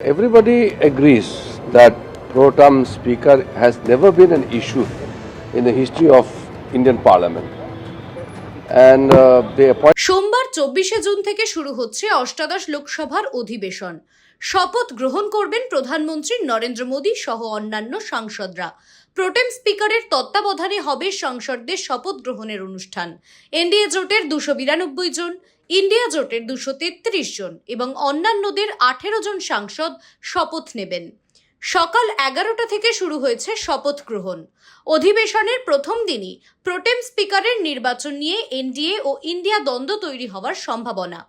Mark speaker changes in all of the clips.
Speaker 1: Everybody agrees that pro tem speaker has never been an issue in the history of Indian Parliament. And uh,
Speaker 2: সোমবার চব্বিশে June থেকে শুরু হচ্ছে অষ্টাদশ লোকসভার অধিবেশন। শপথ গ্রহণ করবেন প্রধানমন্ত্রী নরেন্দ্র মোদী সহ অন্যান্য সাংসদরা। প্রোটেম স্পিকারের তত্ত্বাবধানে হবে সংসদদের শপথ গ্রহণের অনুষ্ঠান। এনডিএ জোটের দুশো বিরানব্বই জন ইন্ডিয়া জোটের দুশো তেত্রিশ জন এবং অন্যান্যদের আঠেরো জন সাংসদ শপথ নেবেন। সকাল এগারোটা থেকে শুরু হয়েছে শপথ গ্রহণ। অধিবেশনের প্রথম দিনই প্রোটেম স্পিকারের নির্বাচন নিয়ে এনডিএ ও ইন্ডিয়া দ্বন্দ্ব তৈরি হওয়ার সম্ভাবনা।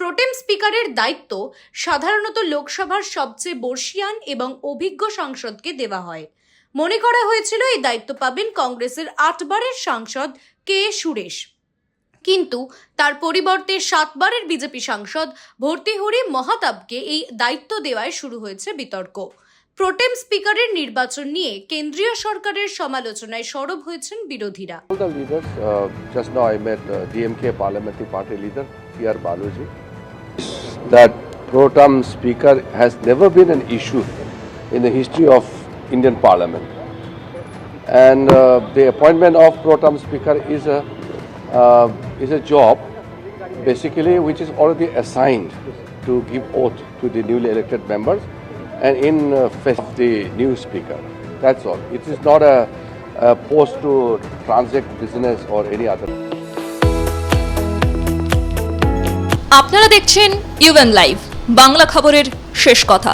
Speaker 2: প্রোটেম স্পিকারের দায়িত্ব সাধারণত লোকসভার সবচেয়ে বর্ষিয়ান এবং অভিজ্ঞ সাংসদকে দেওয়া হয়। মনে করা হয়েছিল এই দায়িত্ব পাবেন কংগ্রেসের আটবারের সাংসদ কে সুরেশ। কিন্তু তার পরিবর্তে সাতবারের বিজেপি সাংসদ ভর্তিহরি মহাতাবকে এই দায়িত্ব দেওয়ায় শুরু হয়েছে বিতর্ক প্রোটেম স্পিকারের নির্বাচন নিয়ে কেন্দ্রীয় সরকারের সমালোচনায় সরব হয়েছেন বিরোধীরা
Speaker 1: uh, just now I met uh, DMK parliamentary party leader T.R. Baluji, that pro tem speaker has never been an issue in the history of Indian Parliament. And uh, the appointment of pro tem speaker is a uh, is a job basically which is already assigned to give oath to the newly elected members and in uh, face the new speaker. That's all. It is not a, a post to transact business or any other.
Speaker 3: আপনারা দেখছেন UN live Bangla খবরের শেষ কথা